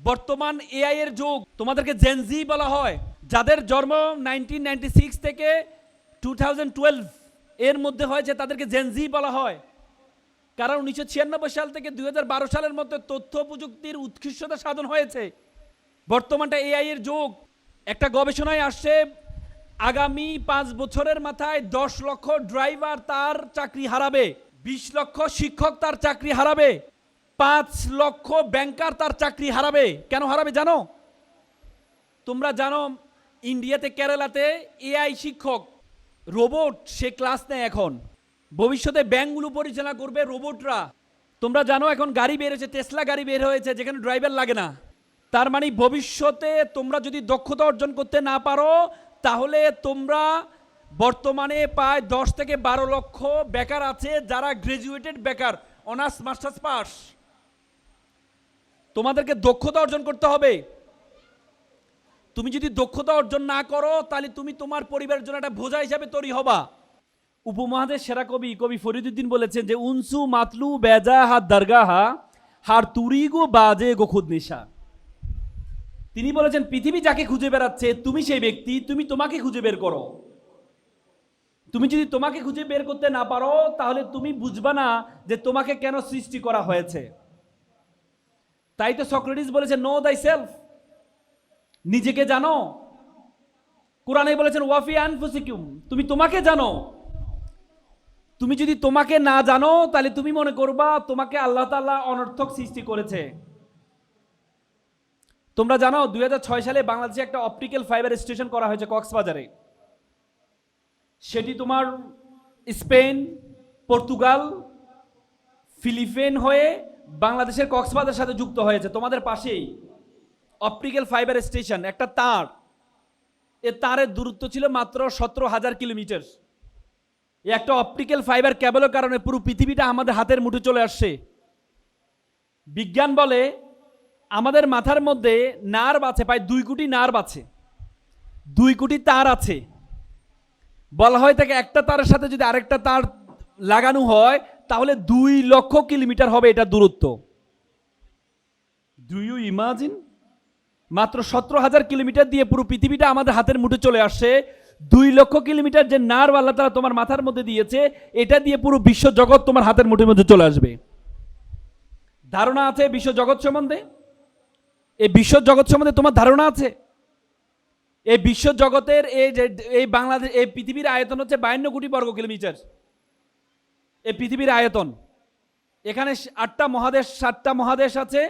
বর্তমান এআই এর যুগ, তোমাদেরকে জেনজি বলা হয়, যাদের জন্ম নাইনটিন থেকে টু এর মধ্যে হয়েছে তাদেরকে জেনজি বলা হয়। কারণ উনিশশো ছিয়ানব্বই সাল থেকে দু হাজার বারো সালের মধ্যে তথ্য প্রযুক্তির উৎকৃষ্টতা সাধন হয়েছে। বর্তমানটা এআই এর যুগ। একটা গবেষণায় আসছে, আগামী পাঁচ বছরের মাথায় দশ লক্ষ ড্রাইভার তার চাকরি হারাবে, বিশ লক্ষ শিক্ষক তার চাকরি হারাবে। পাঁচ লক্ষ ব্যাংকার তার চাকরি হারাবে। কেন হারাবে জানো? তোমরা জানো, ইন্ডিয়াতে, কেরালাতে এআই শিক্ষক, রোবট সে ক্লাস নেয় এখন। ভবিষ্যতে ব্যাংকগুলো পরিচালনা করবে রোবটরা। তোমরা জানো, এখন গাড়ি বের হয়েছে টেসলা গাড়ি বের হয়েছে, যেখানে ড্রাইভার লাগে না। তার মানে ভবিষ্যতে তোমরা যদি দক্ষতা অর্জন করতে না পারো, তাহলে তোমরা বর্তমানে প্রায় দশ থেকে বারো লক্ষ বেকার আছে, যারা গ্রাজুয়েটেড বেকার অনার্স মাস্টার্স পাস তোমাদেরকে দক্ষতা অর্জন করতে হবে। তুমি যদি দক্ষতা অর্জন না করো, তাহলে তুমি তোমার পরিবারের জন্য একটা বোঝা হিসাবে তৈরি হবা। উপমহাদেশ সেরা কবি কবি ফরিদুদ্দিন বলেছেন যে, উনসু মাতলু বেজা হাত দরগাহা, হার তুরি গো বাজে গো খুদ নিশা। তিনি বলেছেন, পৃথিবী যাকে খুঁজে বেড়াচ্ছে, তুমি সেই ব্যক্তি, তুমি তোমাকে খুঁজে বের করো। তুমি যদি তোমাকে খুঁজে বের করতে না পারো, তাহলে তুমি বুঝবা না যে তোমাকে কেন সৃষ্টি করা হয়েছে। তাই তো সক্রেটিস বলেছে নো দাই সেলফ নিজেকে জানো। কোরআনে বলেছেন ওয়াফি আনফুসিকুম তুমি তোমাকে জানো। তুমি যদি তোমাকে না জানো, তাহলে তুমি মনে করবা, তোমাকে আল্লাহ তাআলা অনর্থক সৃষ্টি করেছে। তোমরা জানো, দুই হাজার ছয় সালে বাংলাদেশে একটা অপটিক্যাল ফাইবার স্টেশন করা হয়েছে কক্সবাজারে। সেটি তোমার স্পেন, পর্তুগাল ফিলিপিন হয়ে বাংলাদেশের কক্সবাজারের সাথে যুক্ত হয়েছে। তোমাদের পাশেই অপটিক্যাল ফাইবার স্টেশন, একটা তার। এ তারের দূরত্ব ছিল মাত্র সতেরো হাজার কিলোমিটার। একটা অপটিক্যাল ফাইবার কেবলের কারণে পুরো পৃথিবীটা আমাদের হাতের মুঠে চলে আসছে। বিজ্ঞান বলে, আমাদের মাথার মধ্যে নার্ভ আছে, প্রায় দুই কোটি নার্ভ আছে। দুই কোটি তার আছে। বলা হয় তাকে একটা তারের সাথে যদি আরেকটা তার লাগানো হয় তাহলে দুই লক্ষ কিলোমিটার হবে এটা দূরত্ব। ডু ইউ ইমাজিন মাত্র সতেরো হাজার কিলোমিটার দিয়ে পুরো পৃথিবীটা আমাদের হাতের মুঠে চলে আসছে। দুই লক্ষ কিলোমিটার যে নার্ভ আল্লাহ তারা তোমার মাথার মধ্যে দিয়েছে, এটা দিয়ে পুরো বিশ্ব জগৎ তোমার হাতের মুঠের মধ্যে চলে আসবে। ধারণা আছে বিশ্ব জগৎ সম্বন্ধে? এই বিশ্ব জগৎ সম্বন্ধে তোমার ধারণা আছে? এই বিশ্ব জগতের এই যে, এই বাংলাদেশ, এই পৃথিবীর আয়তন হচ্ছে বায়ান্ন কোটি বর্গ কিলোমিটার। এই পৃথিবীর আয়তন। এখানে আটটা মহাদেশ, সাতটা মহাদেশ আছে,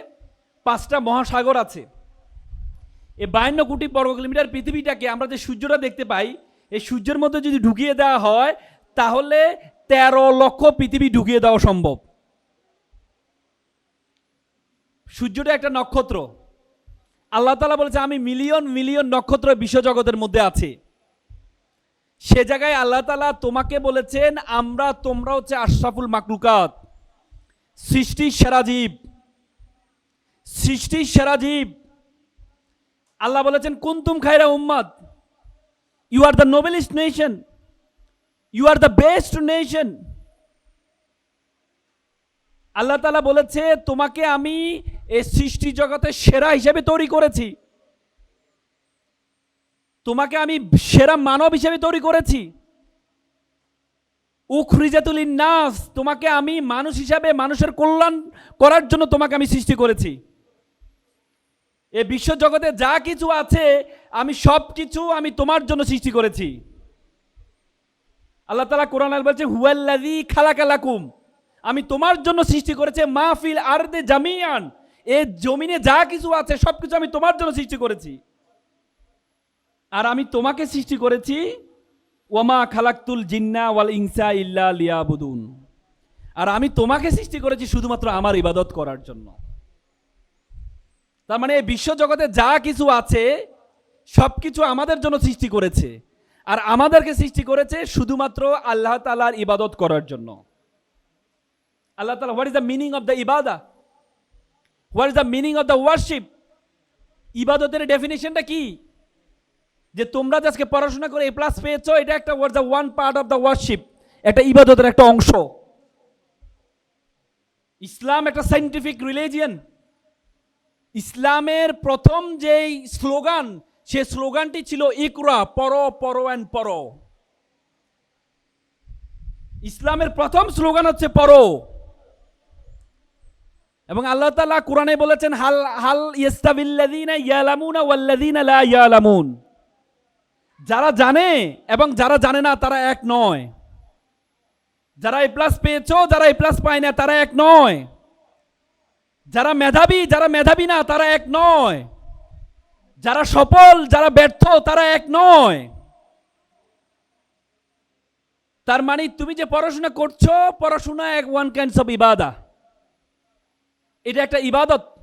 পাঁচটা মহাসাগর আছে। এই বায়ান্ন কোটি বর্গ কিলোমিটার পৃথিবীটাকে আমরা যে সূর্যটা দেখতে পাই, এই সূর্যের মধ্যে যদি ঢুকিয়ে দেওয়া হয়, তাহলে তেরো লক্ষ পৃথিবী ঢুকিয়ে দেওয়া সম্ভব। সূর্যটা একটা নক্ষত্র। আল্লাহ তালা বলেছে, আমি মিলিয়ন মিলিয়ন নক্ষত্র বিশ্বজগতের মধ্যে আছি। সে জায়গায় আল্লাহ তালা তোমাকে বলেছেন, আমরা, তোমরা হচ্ছে আশরাফুল মাকলুকাত। সৃষ্টির সেরা জীব। সৃষ্টির সেরা জীব। আল্লাহ বলেছেন, কুন্তুম খায়রা উম্মাদ। You are the noblest nation you are the best nation আল্লাহ তালা বলেছে, তোমাকে আমি এই সৃষ্টি জগতের সেরা হিসেবে তৈরি করেছি। তোমাকে আমি সেরা মানব হিসেবে তৈরি করেছি। উখরিজাতুল নাস তোমাকে আমি মানুষ হিসাবে, মানুষের কল্যাণ করার জন্য তোমাকে আমি সৃষ্টি করেছি। এ বিশ্ব জগতে যা কিছু আছে, আমি সব কিছু আমি তোমার জন্য সৃষ্টি করেছি। আল্লাহ তালা কোরআন বলছে হুয়াল্লাদি খালাকালাকুম আমি তোমার জন্য সৃষ্টি করেছে মাহফিল আর দে জামিয়ান এ জমিনে যা কিছু আছে সব কিছু আমি তোমার জন্য সৃষ্টি করেছি। আর আমি তোমাকে সৃষ্টি করেছি, ওয়ামা খালাক্তুল জিন্না ওয়াল ইনসা ইল্লা লিয়াবুদুন। আর আমি তোমাকে সৃষ্টি করেছি শুধুমাত্র আমার ইবাদত করার জন্য। তার মানে এই বিশ্ব জগতে যা কিছু আছে সব কিছু আমাদের জন্য সৃষ্টি করেছে। আর আমাদেরকে সৃষ্টি করেছে শুধুমাত্র আল্লাহ তালার ইবাদত করার জন্য। আল্লাহ তালা what is the meaning of the ইবাদা what is the meaning of the worship ইবাদতের ডেফিনেশনটা কি? যে তোমরা যে আজকে পড়াশোনা করে এ প্লাস পেয়েছ, এটা একটা was the one part of the worship একটা ইবাদতের একটা অংশ। ইসলাম একটা সাইন্টিফিক রিলিজিয়ান ইসলামের প্রথম যেই স্লোগান, সে স্লোগানটি ছিল ইকরা পর পর অ্যান্ড পর ইসলামের প্রথম স্লোগান হচ্ছে পর এবং আল্লাহ তাআলা কোরআনে বলেছেন, হাল হাল ইস্তাবিল্লাযিনা ইয়ালামুনা ওয়াল্লাযিনা লা ইয়ালামুন। যারা জানে এবং যারা জানে না, তারা এক নয়। যারা এ প্লাস পেয়েছ, যারা এ প্লাস পায় না, তারা এক নয়। যারা মেধাবী যারা মেধাবী না, তারা এক নয়। যারা সফল, যারা ব্যর্থ, তারা এক নয়। তার মানে তুমি যে পড়াশোনা করছ, পড়াশোনা এক ওয়ান কাইন্ডস অফ ইবাদা এটা একটা ইবাদত।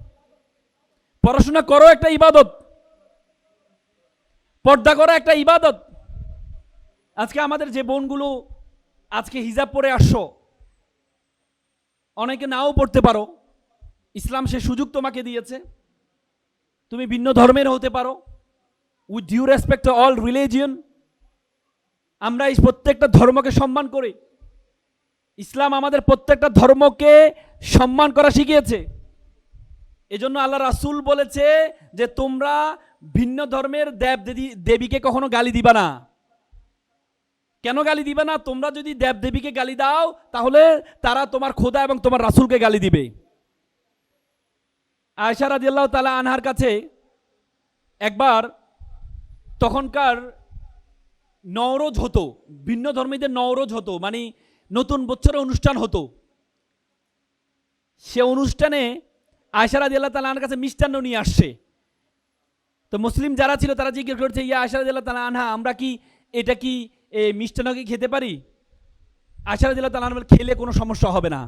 পড়াশোনা করো একটা ইবাদত। পর্দা করা একটা ইবাদত। আজকে আমাদের যে বোনগুলো আজকে হিজাব পরে আসছো, অনেকে নাও পড়তে পারো। ইসলাম সে সুযোগ তোমাকে দিয়েছে। তুমি ভিন্ন ধর্মের হতে পারো। With due respect all religion আমরা এই প্রত্যেকটা ধর্মকে সম্মান করি। ইসলাম আমাদের প্রত্যেকটা ধর্মকে সম্মান করা শিখিয়েছে। এজন্য আল্লাহ রাসূল বলেছে যে তোমরা ভিন্ন ধর্মের দেব দেবী, দেবীকে কখনো গালি দিবা না। কেন গালি দিবে না? তোমরা যদি দেব দেবীকে গালি দাও, তাহলে তারা তোমার খোদা এবং তোমার রাসূলকে গালি দিবে। আয়সা রাদিয়াল্লাহ তালা আনহার কাছে একবার তখনকার নওরোজ হতো, ভিন্ন ধর্মীদের নওরোজ হতো মানে নতুন বছরের অনুষ্ঠান হতো। সে অনুষ্ঠানে আয়সা রাদিয়াল্লাহ তালা আনহার কাছে মিষ্টান্ন নিয়ে আসছে। তো মুসলিম যারা ছিল, তারা জিজ্ঞেস করছে, ইয়া আয়সা রাদিয়াল্লাহ তালা আনহা, আমরা কি এটা কি, এ মিষ্টান্ন কি খেতে পারি? আয়সা রাদিয়াল্লাহ তালা আনহা খেলে কোনো সমস্যা হবে না।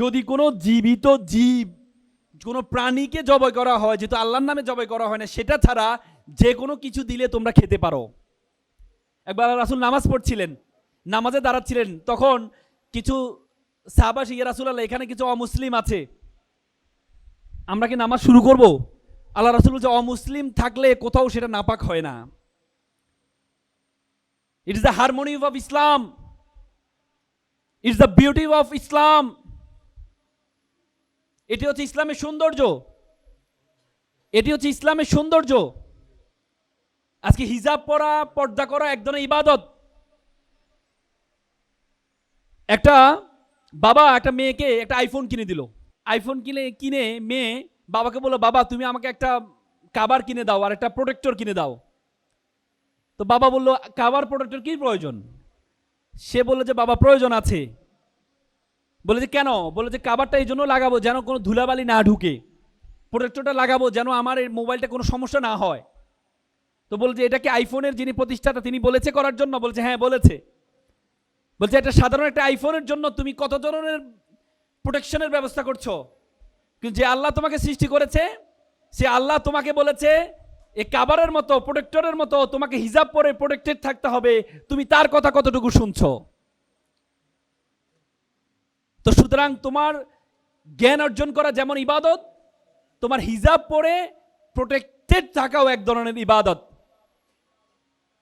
যদি কোনো জীবিত জীব, কোনো প্রাণীকে জবাই করা হয়, যেহেতু আল্লাহর নামে জবাই করা হয় না, সেটা ছাড়া যে কোনো কিছু দিলে তোমরা খেতে পারো। একবার রাসুল নামাজ পড়ছিলেন, নামাজে দাঁড়াচ্ছিলেন, তখন কিছু সাহাবা ইয়া রাসুল আল্লাহ এখানে কিছু অমুসলিম আছে। আমরা কি নামাজ শুরু করব? আল্লাহ রাসুল বলছে, অমুসলিম থাকলে কোথাও সেটা নাপাক হয় না। It is the harmony of Islam it's the beauty of Islam এটি হচ্ছে ইসলামের সৌন্দর্য। এটি হচ্ছে ইসলামের সৌন্দর্য। আজকে হিজাব পরা, পর্দা করা এক ধরনের ইবাদত। একটা বাবা, একটা মেয়েকে একটা আইফোন কিনে দিল। আইফোন কিনে কিনে মেয়ে বাবাকে বলল, বাবা, তুমি আমাকে একটা কাবার কিনে দাও আর একটা প্রোটেক্টর কিনে দাও। তো বাবা বলল কাবার প্রোটেক্টর কি প্রয়োজন? সে বলল যে, বাবা, প্রয়োজন আছে। বলে যে, কেন? বলে যে কাবারটা এই জন্য লাগাবো যেন কোনো ধুলাবালি না ঢুকে। প্রোটেক্টরটা লাগাবো যেন আমার এই মোবাইলটা কোনো সমস্যা না হয়। তো বলছে এটা কি আইফোনের যিনি প্রতিষ্ঠাতা, তিনি বলেছে করার জন্য? বলছে হ্যাঁ বলেছে। বলছে এটা সাধারণ একটা আইফোনের জন্য তুমি কত ধরনের প্রোটেকশনের ব্যবস্থা করছ? কিন্তু যে আল্লাহ তোমাকে সৃষ্টি করেছে, সে আল্লাহ তোমাকে বলেছে, এ কাবারের মতো, প্রোটেক্টরের মতো, তোমাকে হিজাব পরে প্রোটেক্টেড থাকতে হবে। তুমি তার কথা কতটুকু শুনছো? তো সুতরাং তোমার জ্ঞান অর্জন করা যেমন ইবাদত, তোমার হিজাব পরে প্রোটেক্টেড থাকাও এক ধরনের ইবাদত।